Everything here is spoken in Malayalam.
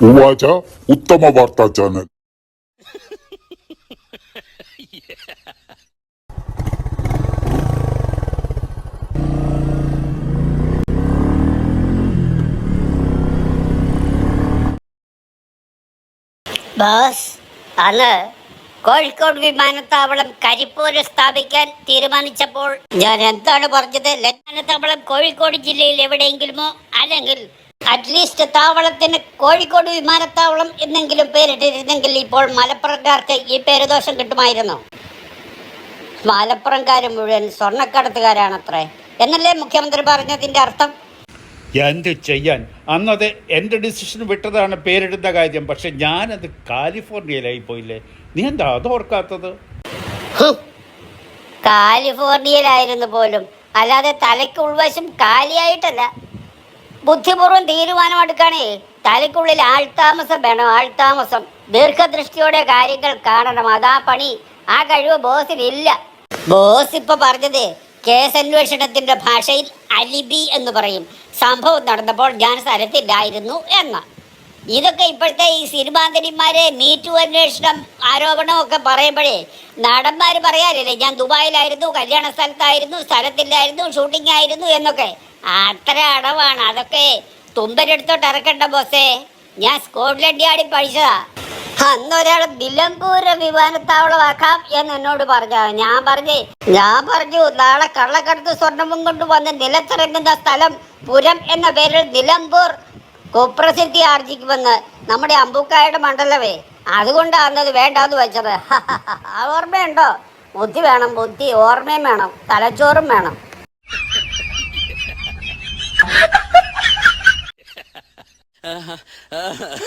ഉവാച ഉത്തമ വാർത്താ ചാനൽ. ബോസ് അന്ന് കോഴിക്കോട് വിമാനത്താവളം കരിപ്പൂര് സ്ഥാപിക്കാൻ തീരുമാനിച്ചപ്പോൾ ഞാൻ എന്താണ് പറഞ്ഞത്? വിമാനത്താവളം കോഴിക്കോട് ജില്ലയിൽ എവിടെയെങ്കിലുമോ അല്ലെങ്കിൽ അറ്റ്ലീസ്റ്റ് താവളത്തിന് കോഴിക്കോട് വിമാനത്താവളം എന്നെങ്കിലും പേരിട്ടിരുന്നെങ്കിൽ ഇപ്പോൾ മലപ്പുറംകാർക്ക് ഈ പേരുദോഷം കിട്ടുമായിരുന്നു. മലപ്പുറംകാർ മുഴുവൻ സ്വർണക്കടത്തുകാരാണത്രേ. എന്നല്ലേ മുഖ്യമന്ത്രി പറഞ്ഞതിന്റെ അർത്ഥം? എന്ത് ചെയ്യാൻ? അന്നത് എന്റെ ഡിസിഷൻ വിട്ടതാണ് പേരിടുന്ന കാര്യം. പക്ഷെ ഞാനത് കാലിഫോർണിയയിലായി പോയില്ലേ? നീ എന്താ അത് ഓർക്കാത്തത്? കാലിഫോർണിയയിലായിരുന്നു പോലും. അല്ലാതെ തലയ്ക്ക് ഉൾവശം കാലിയായിട്ടല്ല. ബുദ്ധിപൂർവം തീരുമാനം എടുക്കണേ തലയ്ക്കുള്ളിൽ ആൾത്താമസം വേണം ആൾത്താമസം ദീർഘദൃഷ്ടിയോടെ കാര്യങ്ങൾ കാണണം. അതാ പണി. ആ കഴിവ് ബോസിനില്ല. ബോസ് ഇപ്പൊ പറഞ്ഞത് കേസന്വേഷണത്തിന്റെ ഭാഷയിൽ അലിബി എന്ന് പറയും. സംഭവം നടന്നപ്പോൾ ഞാൻ സ്ഥലത്തില്ലായിരുന്നു എന്ന. ഇതൊക്കെ ഇപ്പോഴത്തെ ഈ സിനിമാന്തരിമാരെ മീറ്റു അന്വേഷണം ആരോപണം ഒക്കെ പറയുമ്പോഴേ നടന്മാർ പറയാറില്ലേ ഞാൻ ദുബായിലായിരുന്നു കല്യാണ സ്ഥലത്തായിരുന്നു സ്ഥലത്തില്ലായിരുന്നു ഷൂട്ടിംഗ് ആയിരുന്നു എന്നൊക്കെ. അത്ര അടവാണ്. അതൊക്കെ തുമ്പരെടുത്തോട്ട് ഇറക്കണ്ട ബോസേ. ഞാൻ സ്കോട്ട്ലൻഡ് യാർഡിൽ പഠിച്ചതാ. അന്ന് ഒരാൾ നിലമ്പൂര് വിമാനത്താവളമാക്കാം എന്ന് എന്നോട് പറഞ്ഞ. ഞാൻ പറഞ്ഞേ ഞാൻ പറഞ്ഞു നാളെ കള്ളക്കടത്ത് സ്വർണവും കൊണ്ട് വന്ന് നിലത്തിറങ്ങുന്ന സ്ഥലം പുരം എന്ന പേരിൽ നിലമ്പൂർ കുപ്രസിദ്ധി ആർജിക്കുമെന്ന് നമ്മുടെ അമ്പൂക്കായുടെ മണ്ഡലമേ. അതുകൊണ്ടാണ് അത് വേണ്ടാന്ന് വെച്ചത്. ഓർമ്മയുണ്ടോ? ബുദ്ധി വേണം ബുദ്ധി ഓർമ്മയും വേണം തലച്ചോറും വേണം. uh, uh.